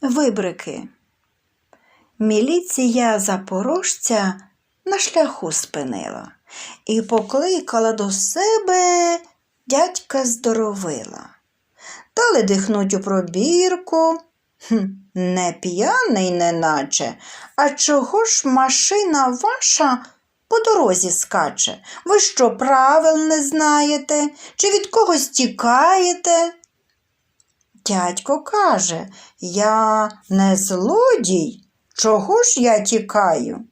Вибрики. Міліція запорожця на шляху спинила і покликала до себе дядька здоровила. Дали дихнуть у пробірку. Не п'яний, неначе. А чого ж машина ваша по дорозі скаче? Ви що, правил не знаєте? Чи від когось тікаєте? Дядько каже, я не злодій. Чого ж я тікаю?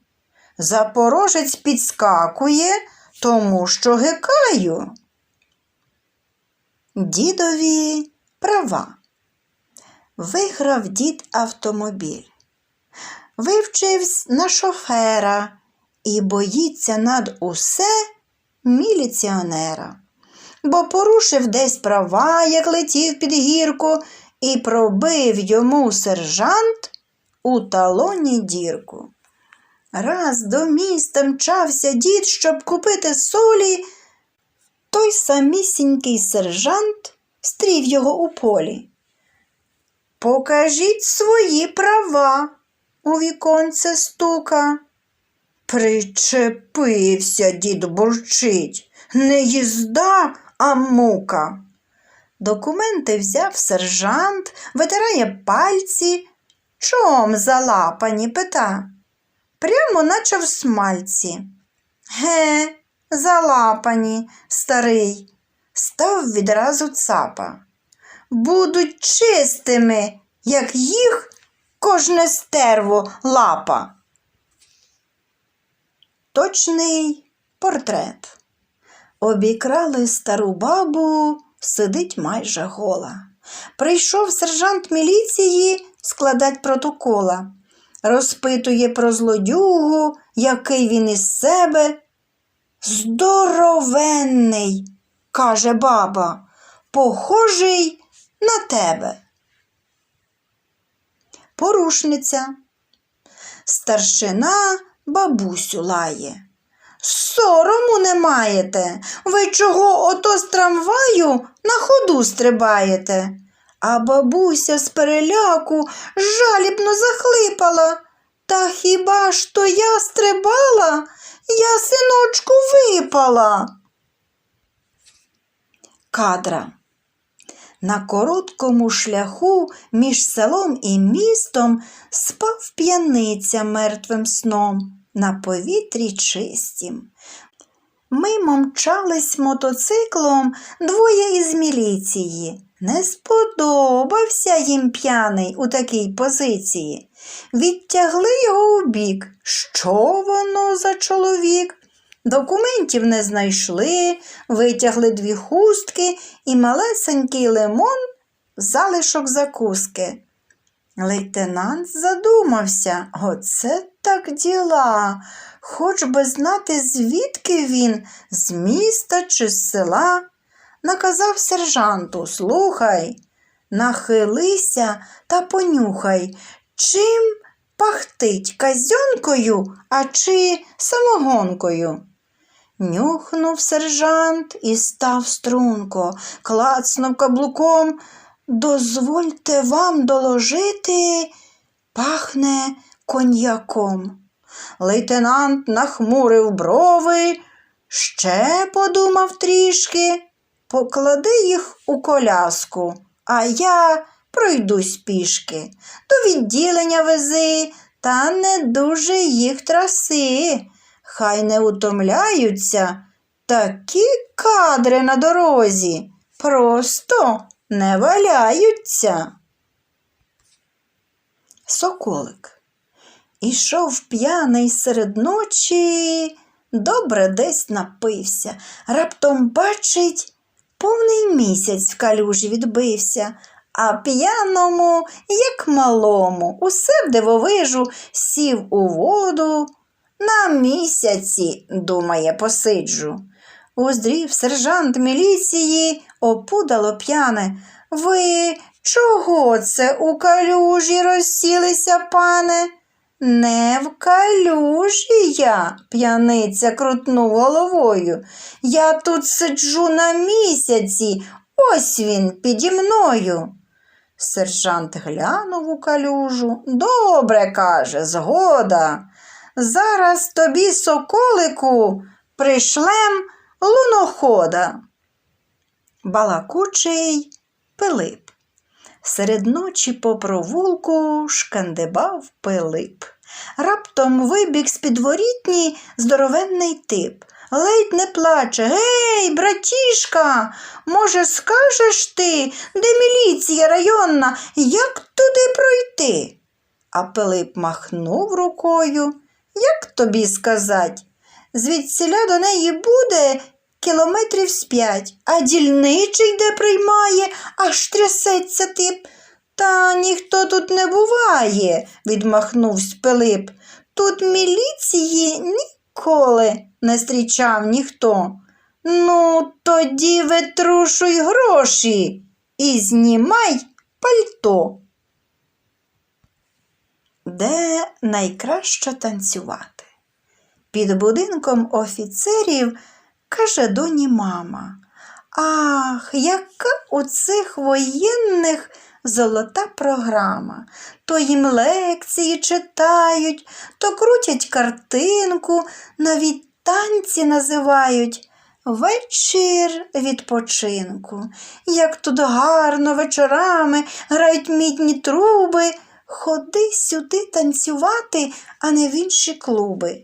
Запорожець підскакує, тому що гикаю. Дідові права. Виграв дід автомобіль. Вивчився на шофера і боїться над усе міліціонера, бо порушив десь права, як летів під гірку, і пробив йому сержант у талоні дірку. Раз до міста мчався дід, щоб купити солі, той самісінький сержант стрів його у полі. Покажіть свої права, у віконце стука. Причепився, дід бурчить, не їзда, а мука. Документи взяв сержант, витирає пальці, чом залапані пита, прямо наче в смальці. Ге, залапані, старий, став відразу цапа. Будуть чистими, як їх кожне стерво лапа. Точний портрет. Обікрали стару бабу, сидить майже гола. Прийшов сержант міліції складать протокола. Розпитує про злодюгу, який він із себе. Здоровенний, каже баба, похожий на тебе. Порушниця. Старшина бабусю лає. Сорому не маєте. Ви чого ото з трамваю на ходу стрибаєте? А бабуся з переляку жалібно захлипала. Та хіба ж то я стрибала? Я, синочку, випала. Кадра. На короткому шляху між селом і містом спав п'яниця мертвим сном на повітрі чистім. Мимо мчались мотоциклом двоє із міліції. Не сподобався їм п'яний у такій позиції. Відтягли його у бік. Що воно за чоловік? Документів не знайшли, витягли дві хустки і малесенький лимон залишок закуски. Лейтенант задумався, оце так діла, хоч би знати, звідки він, з міста чи з села. Наказав сержанту, слухай, нахилися та понюхай, чим пахтить казьонкою, а чи самогонкою. Нюхнув сержант і став струнко, клацнув каблуком. Дозвольте вам доложити, пахне коньяком. Лейтенант нахмурив брови, ще подумав трішки, поклади їх у коляску, а я пройдусь пішки. До відділення вези, та не дуже їх траси. Хай не утомляються такі кадри на дорозі. Просто не валяються. Соколик. Ішов п'яний серед ночі, добре десь напився, раптом бачить, повний місяць в калюжі відбився, а п'яному, як малому, усе в дивовижу сів у воду. На місяці, думає, посиджу. Уздрів сержант міліції, опудало п'яне. Ви чого це у калюжі розсілися, пане? Не в калюжі я, п'яниця крутнув головою. Я тут сиджу на місяці, ось він піді мною. Сержант глянув у калюжу. Добре, каже, згода. Зараз тобі, соколику, пришлем лунохода. Балакучий Пилип. Серед ночі по провулку шкандибав Пилип. Раптом вибіг з підворітні здоровенний тип. Ледь не плаче. Гей, братішка, може, скажеш ти, де міліція районна, як туди пройти? А Пилип махнув рукою. Як тобі сказать? Звідсіля до неї буде кілометрів з п'ять, а дільничий де приймає, аж трясеться тип. Та ніхто тут не буває, відмахнувся Пилип. Тут міліції ніколи не зустрічав ніхто. Ну, тоді витрушуй гроші і знімай пальто. Де найкраще танцювати? Під будинком офіцерів каже доні мама. Ах, яка у цих воєнних золота програма. То їм лекції читають, то крутять картинку, навіть танці називають. Вечір відпочинку. Як тут гарно вечорами грають мідні труби. Ходи сюди танцювати, а не в інші клуби.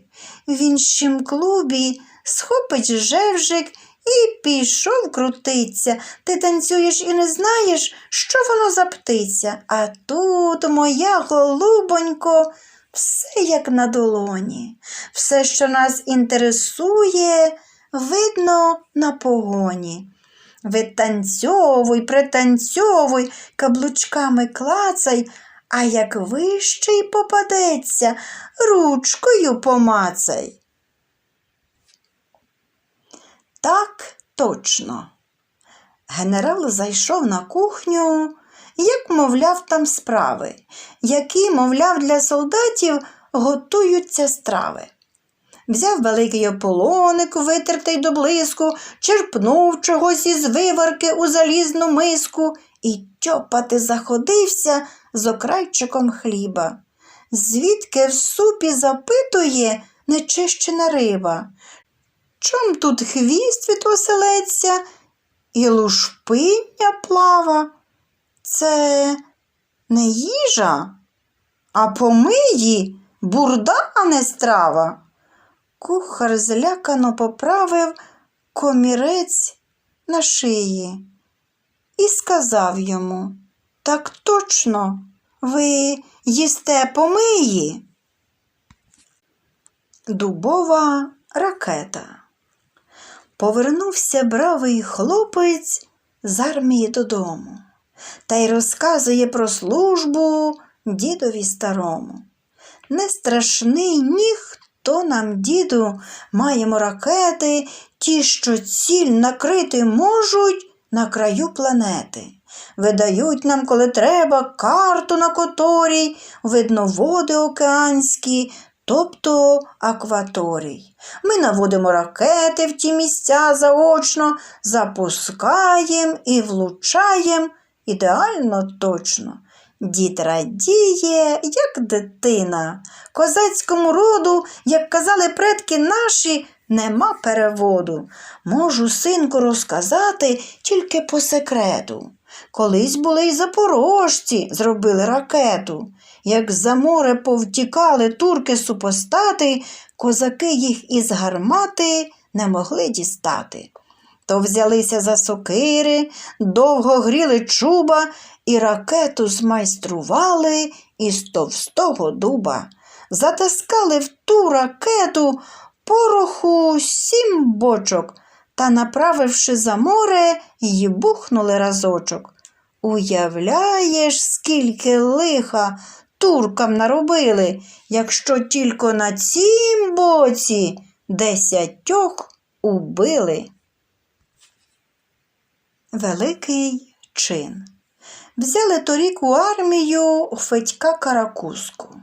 В іншім клубі схопить жевжик і пішов крутиться. Ти танцюєш і не знаєш, що воно за птиця. А тут, моя голубонько, все як на долоні. Все, що нас інтересує, видно на погоні. Витанцьовуй, пританцьовуй, каблучками клацай, а як вищий попадеться, ручкою помацай. Так точно. Генерал зайшов на кухню, як мовляв там справи, які, мовляв, для солдатів готуються страви. Взяв великий ополоник, витертий до блиску, черпнув чогось із виварки у залізну миску і тьопати заходився з окрайчиком хліба. Звідки в супі запитує нечищена риба? Чом тут хвіст від оселедця і лушпиння плава? Це не їжа, а помиї бурда, а не страва. Кухар злякано поправив комірець на шиї і сказав йому Так точно, ви їсте помиї. Дубова ракета. Повернувся бравий хлопець з армії додому та й розказує про службу дідові старому. Не страшний ніхто нам, діду, маємо ракети, ті, що ціль накрити можуть на краю планети. Видають нам, коли треба, карту на которій видно води океанські, тобто акваторій. Ми наводимо ракети в ті місця заочно, запускаємо і влучаємо ідеально точно. Дід радіє, як дитина. Козацькому роду, як казали предки наші, нема переводу. Можу, синку, розказати тільки по секрету. Колись були й запорожці, зробили ракету. Як за море повтікали турки супостати, козаки їх із гармати не могли дістати. То взялися за сокири, довго гріли чуба і ракету змайстрували із товстого дуба. Затаскали в ту ракету пороху сім бочок та, направивши за море, й бухнули разочок. Уявляєш, скільки лиха туркам наробили, якщо тільки на цім боці десятьох убили. Великий чин. Взяли торік у армію Федька Каракузку,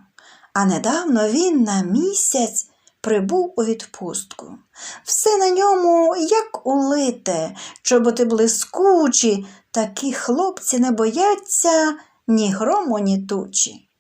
а недавно він на місяць прибув у відпустку. Все на ньому, як улите, чоботи блискучі, такі хлопці не бояться ні грому, ні тучі.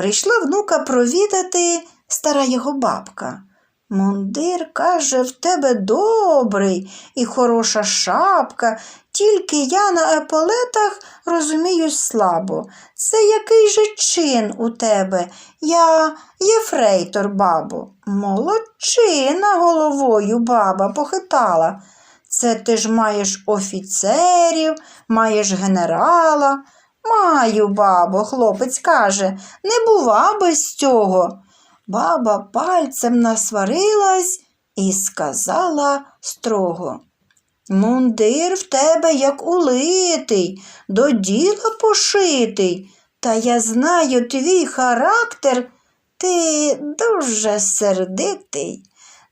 Прийшла внука провідати стара його бабка. Мундир каже, в тебе добрий і хороша шапка, тільки я на еполетах розуміюсь слабо. Це який же чин у тебе? Я єфрейтор, бабо. Молодчина головою баба похитала. Це ти ж маєш офіцерів, маєш генерала. Маю, бабо, хлопець каже, не бува без цього. Баба пальцем насварилась і сказала строго. Мундир в тебе як улитий, до діла пошитий. Та я знаю твій характер, ти дуже сердитий.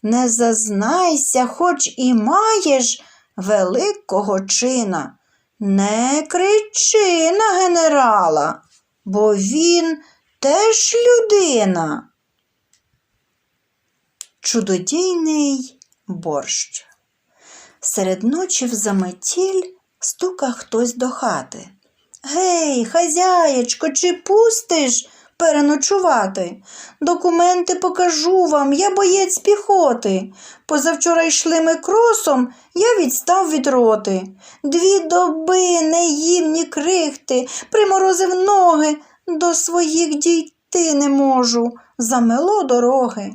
Не зазнайся, хоч і маєш великого чина. Не кричи на генерала, бо він теж людина. Чудодійний борщ. Серед ночі в заметіль стука хтось до хати. Гей, хазяєчко, чи пустиш переночувати? Документи покажу вам, я боєць піхоти. Позавчора йшли ми кросом, я відстав від роти. Дві доби не їв ні крихти, приморозив ноги, до своїх дійти не можу, замело дороги.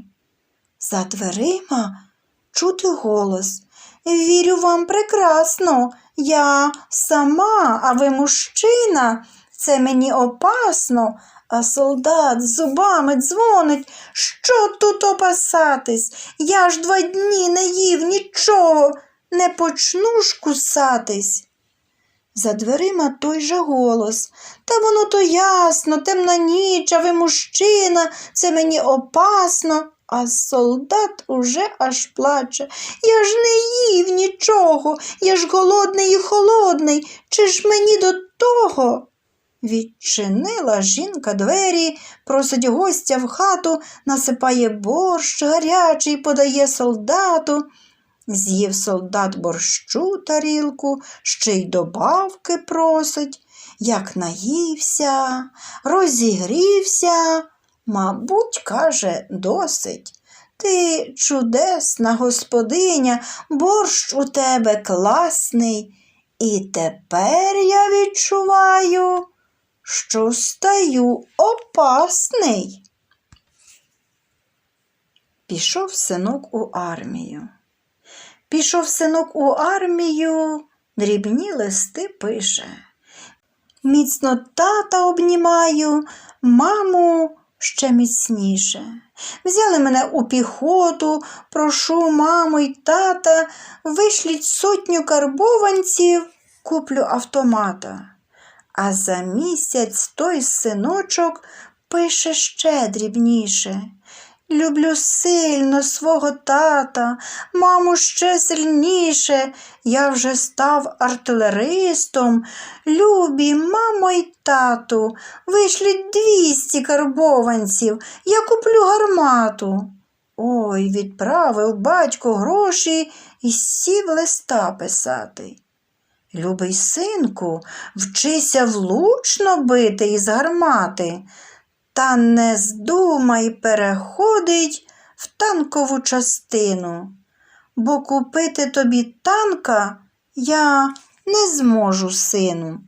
За дверима чути голос. Вірю вам прекрасно. Я сама, а ви мужчина. Це мені опасно. А солдат зубами дзвонить. Що тут опасатись? Я ж два дні не їв нічого, не почну ж кусатись. За дверима той же голос. Та воно то ясно, темна ніч, а ви мужчина, це мені опасно. А солдат уже аж плаче. Я ж не їв нічого, я ж голодний і холодний. Чи ж мені до того? Відчинила жінка двері, просить гостя в хату, насипає борщ гарячий, подає солдату. З'їв солдат борщу тарілку, ще й добавки просить. Як наївся, розігрівся, мабуть, каже, досить. Ти чудесна господиня, борщ у тебе класний, і тепер я відчуваю, що стаю опасний. Пішов синок у армію. Пішов синок у армію, дрібні листи пише. Міцно тата обнімаю, маму ще міцніше. Взяли мене у піхоту, прошу маму й тата, вишліть сотню карбованців, куплю автомата. А за місяць той синочок пише ще дрібніше. Люблю сильно свого тата, маму ще сильніше. Я вже став артилеристом. Любі, мамо й тату, вишліть двісті карбованців, я куплю гармату. Ой, відправив батько гроші і сів листа писати. Любий синку, вчися влучно бити із гармати. Та не здумай переходить в танкову частину, бо купити тобі танка я не зможу, сину.